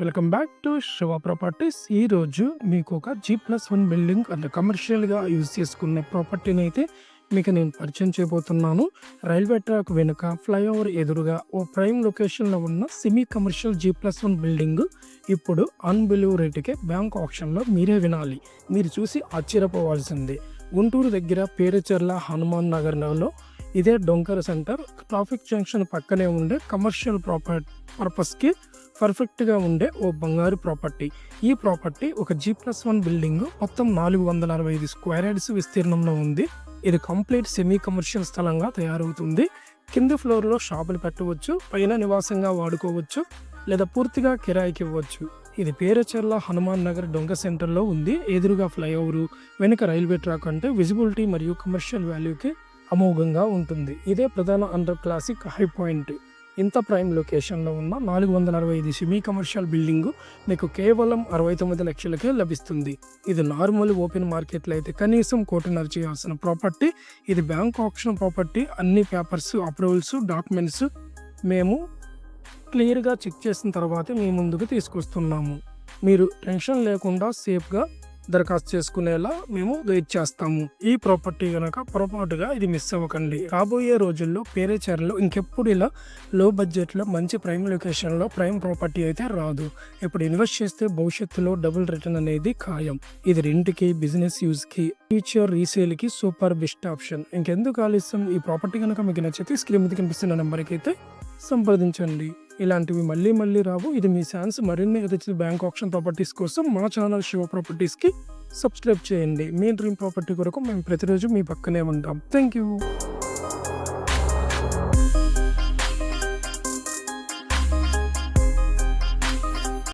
Welcome back to Shiva properties ఈ రోజు మీకు ఒక జీ ప్లస్ వన్ బిల్డింగ్ అంటే కమర్షియల్గా యూజ్ చేసుకునే ప్రాపర్టీని అయితే మీకు నేను పరిచయం చేయబోతున్నాను. రైల్వే ట్రాక్ వెనుక ఫ్లైఓవర్ ఎదురుగా ఓ ప్రైమ్ లొకేషన్లో ఉన్న semi commercial G plus one building ఇప్పుడు అన్బిలీవ్ రేటుకే బ్యాంక్ ఆప్షన్లో మీరే వినాలి. మీరు చూసి ఆశ్చర్యపోవాల్సిందే. గుంటూరు దగ్గర పేరుచెర్ల హనుమాన్ నగర్లో ఇదే డొంకర్ సెంటర్. ట్రాఫిక్ జంక్షన్ పక్కనే ఉండే కమర్షియల్ ప్రాపర్ పర్పస్కి పర్ఫెక్ట్గా ఉండే ఓ బంగారు ప్రాపర్టీ. ఈ ప్రాపర్టీ ఒక జీ ప్లస్ వన్ బిల్డింగ్ మొత్తం నాలుగు వందల అరవై ఐదు స్క్వేర్ యార్డ్స్ విస్తీర్ణంలో ఉంది. ఇది కంప్లీట్ సెమీ కమర్షియల్ స్థలంగా తయారవుతుంది. కింది ఫ్లోర్లో షాపులు పెట్టవచ్చు పైన నివాసంగా వాడుకోవచ్చు లేదా పూర్తిగా కిరాయికి ఇవ్వచ్చు. ఇది పేరచెర్ల హనుమాన్ నగర్ డొంక సెంటర్లో ఉంది. ఎదురుగా ఫ్లైఓవర్ వెనుక రైల్వే ట్రాక్ అంటే విజిబిలిటీ మరియు కమర్షియల్ వాల్యూకి అమోఘంగా ఉంటుంది. ఇదే ప్రధాన అండర్ క్లాసిక్ హై పాయింట్. ఇంత ప్రైమ్ లొకేషన్లో ఉన్న నాలుగు వందల అరవై ఐదు సెమీ కమర్షియల్ బిల్డింగ్ మీకు కేవలం అరవై తొమ్మిది లక్షలకే లభిస్తుంది. ఇది నార్మల్ ఓపెన్ మార్కెట్లో అయితే కనీసం కోటిన్నర చేయాల్సిన ప్రాపర్టీ. ఇది బ్యాంక్ ఆప్షన్ ప్రాపర్టీ. అన్ని పేపర్స్ అప్రూవల్స్ డాక్యుమెంట్స్ మేము క్లియర్గా చెక్ చేసిన తర్వాతే మీ ముందుకు తీసుకొస్తున్నాము. మీరు టెన్షన్ లేకుండా సేఫ్గా దరఖాస్తు చేసుకునేలా మేము వెయిట్ చేస్తాము. ఈ ప్రాపర్టీ కనుక పొరపాటుగా ఇది మిస్ అవ్వకండి. రాబోయే రోజుల్లో పేరేచర్లో ఇంకెప్పుడు ఇలా లో బడ్జెట్లో మంచి ప్రైమ్ లొకేషన్లో ప్రైమ్ ప్రాపర్టీ అయితే రాదు. ఇప్పుడు ఇన్వెస్ట్ చేస్తే భవిష్యత్తులో డబుల్ రిటర్న్ అనేది ఖాయం. ఇది రెంట్కి బిజినెస్ యూజ్కి ఫ్యూచర్ రీసేల్కి సూపర్ బెస్ట్ ఆప్షన్. ఇంకెందుకు ఆలస్యం? ఈ ప్రాపర్టీ కనుక మీకు నచ్చితే స్క్రీన్ మీద కనిపిస్తున్న నెంబర్కి అయితే సంప్రదించండి. ఇలాంటివి మళ్ళీ మళ్ళీ రావు. ఇది మీ ఛాన్స్ మరిన్ని ఎదురు బ్యాంక్ ఆప్షన్ ప్రాపర్టీస్ కోసం మా ఛానల్ శివ ప్రాపర్టీస్కి సబ్స్క్రైబ్ చేయండి. మీ డ్రీమ్ ప్రాపర్టీ కొరకు మేము ప్రతిరోజు మీ పక్కనే ఉంటాం. Thank you